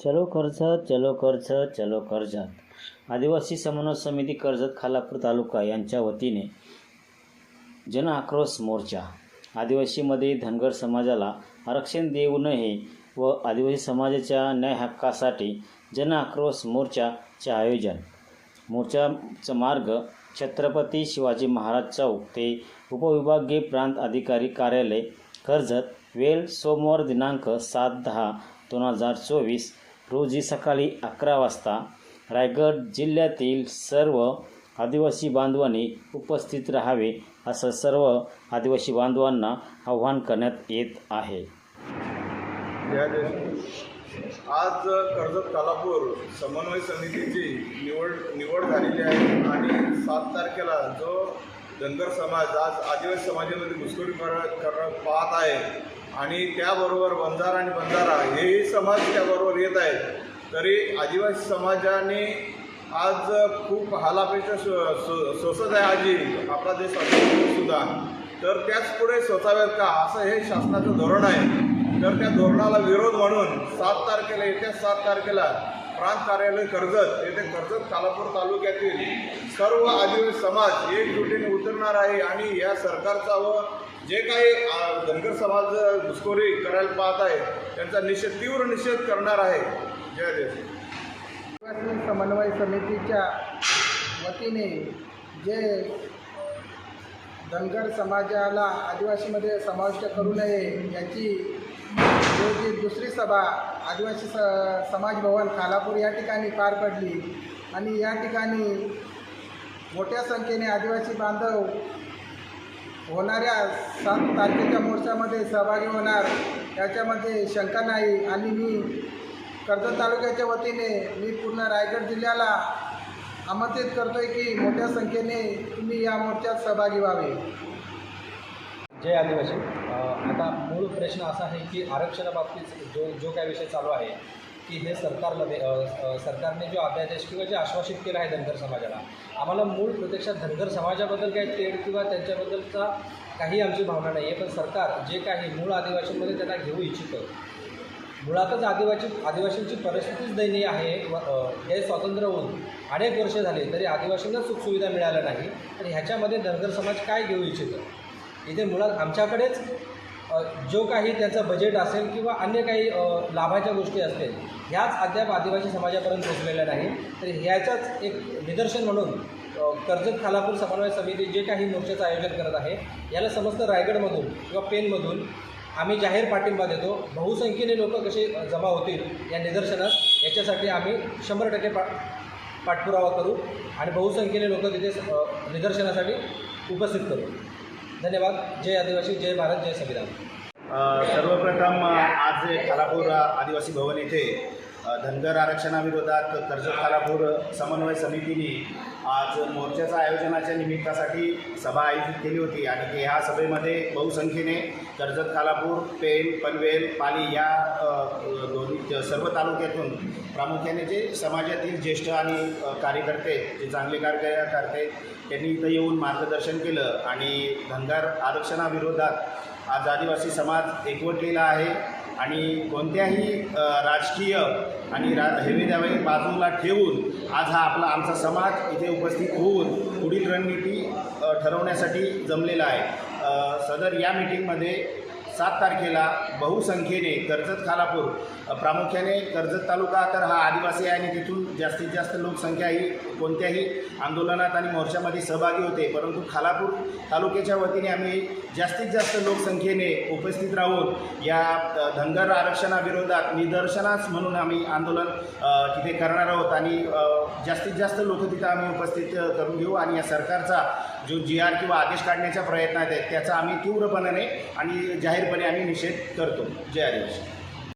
चलो कर्जत चलो कर्जत चलो कर्जत. आदिवासी समन्वय समिती कर्जत खालापूर तालुका यांच्या वतीने जन आक्रोश मोर्चा. आदिवासीमध्ये धनगर समाजाला आरक्षण देऊ नये व आदिवासी समाजाच्या न्याय हक्कासाठी जन आक्रोश मोर्चाचे आयोजन. मोर्चाचा मार्ग छत्रपती शिवाजी महाराज चौक ते उपविभागीय प्रांत अधिकारी कार्यालय कर्जत वेल सोमवार दिनांक सात दहा दोन हजार चोवीस रोजी सकाळी अकरा वाजता रायगड जिल्ह्यातील सर्व आदिवासी बांधवांनी उपस्थित राहावे असं सर्व आदिवासी बांधवांना आवाहन करण्यात येत आहे. आज कर्जत कालापूर समन्वय समितीची निवड निवड झालेली आहे आणि सात तारखेला जो धनगर समाज आज आदिवासी समाजामध्ये घुसखोरी कर कर पाहत आहे आणि त्याबरोबर बंजारा आणि बंजारा हेही समाज त्याबरोबर येत आहेत. तरी आदिवासी समाजाने आज खूप हालापेक्षा सो सोसत आहे आजी. आपला देश सुद्धा. तर त्याच पुढे सोसाव्यात का? असं हे शासनाचं धोरण आहे. तर त्या धोरणाला विरोध म्हणून सात तारखेला येत्या सात तारखेला प्रांत कार्यालय कर्जत येथे कर्जत कालापूर तालुक्यातील सर्व आदिवासी समाज एकजुटीने उतरणार आहे आणि या सरकारचा व जे काही धनगर समाज घुसखोरी करायला पाहत आहे त्यांचा निषेध तीव्र निषेध करणार आहे. जय देव. आदिवासी समन्वय समितीच्या वतीने जे धनगर समाजाला आदिवासीमध्ये समाविष्ट करू नये याची रोजी दुसरी सभा आदिवासी स समाज भवन खालापूर या ठिकाणी पार पडली. आणि या ठिकाणी मोठ्या संख्येने आदिवासी बांधव होणाऱ्या सात तारखेच्या मोर्चामध्ये सहभागी होणार. याच्यामध्ये शंका नाही आणि मी कर्जत तालुक्याच्या वतीने मी पूर्ण रायगड जिल्ह्याला आमंत्रित करतोय की मोठ्या संख्येने तुम्ही या मोर्चात सहभागी व्हावे. जय आदिवासी. आता मूळ प्रश्न असा आहे की आरक्षणाबाबतीत जो जो काय विषय चालू आहे की हे सरकारमध्ये सरकारने जो अध्यादेश किंवा जे आश्वासित केलं आहे धनगर समाजाला आम्हाला मूळ प्रत्यक्षात धनगर समाजाबद्दल काही तेढ किंवा त्यांच्याबद्दलचा काही आमची भावना नाही आहे पण सरकार जे काही मूळ आदिवासींमध्ये त्यांना घेऊ इच्छितं मुळातच आदिवासी आदिवासींची परिस्थितीच दयनीय आहे व हे स्वातंत्र्य होऊन अनेक वर्ष झाले तरी आदिवासींना सुखसुविधा मिळाल्या नाही आणि ह्याच्यामध्ये धनगर समाज काय घेऊ इच्छितं? इथे मुळात आमच्याकडेच जो काही त्याचं बजेट असेल किंवा अन्य काही लाभाच्या गोष्टी असतील ह्याच अद्याप आदिवासी समाजापर्यंत पोचलेल्या नाही तर ह्याच्याच एक निदर्शन म्हणून कर्जत खालापूर समन्वय समिती जे काही मोर्चाचं आयोजन करत आहे याला समस्त रायगडमधून किंवा पेनमधून आम्ही जाहीर पाठिंबा देतो. बहुसंख्येने लोक कसे जमा होतील या निदर्शनास याच्यासाठी आम्ही शंभर टक्के पा पाठपुरावा करू आणि बहुसंख्येने लोक तिथे निदर्शनासाठी उपस्थित करू. धन्यवाद. जय आदिवासी जय भारत जय संविधान. सर्वप्रथम आज खालापूर आदिवासी भवन येथे धनगर आरक्षणाविरोधात कर्जत खालापूर समन्वय समितीने आज मोर्चाच्या आयोजनाच्या निमित्तासाठी सभा आयोजित केली होती. आणि ते ह्या सभेमध्ये बहुसंख्येने कर्जत खालापूर पेण पनवेल पाली या दोन्ही सर्व तालुक्यातून प्रामुख्याने जे समाजातील ज्येष्ठ आणि कार्यकर्ते जे चांगले कार्य करते त्यांनी इथं येऊन मार्गदर्शन केलं. आणि धनगर आरक्षणाविरोधात आज आदिवासी समाज एकवटलेला आहे आणि कोणत्याही राजकीय आणि रा हेवे बाजूला ठेवून आज हा आपला आमचा समाज इथे उपस्थित होऊन पुढील रणनीती ठरवण्यासाठी जमलेला आहे. सदर या मीटिंगमध्ये सात तारखेला बहुसंख्येने कर्जत खालापूर प्रामुख्याने कर्जत तालुका तर हा आदिवासी आहे आणि तिथून जास्तीत जास्त लोकसंख्या ही कोणत्याही आंदोलनात आणि मोर्चामध्ये सहभागी होते. परंतु खालापूर तालुक्याच्या वतीने आम्ही जास्तीत जास्त लोकसंख्येने उपस्थित राहून या धनगर आरक्षणाविरोधात निदर्शनास म्हणून आम्ही आंदोलन तिथे करणार आहोत आणि जास्तीत जास्त लोक तिथं आम्ही उपस्थित करून घेऊ आणि या सरकारचा जो जी आर किंवा आदेश काढण्याच्या प्रयत्नात आहेत त्याचा आम्ही तीव्रपणाने आणि जाहीर जाहीरपणे आम्ही निषेध करतो. जय आदिवासी.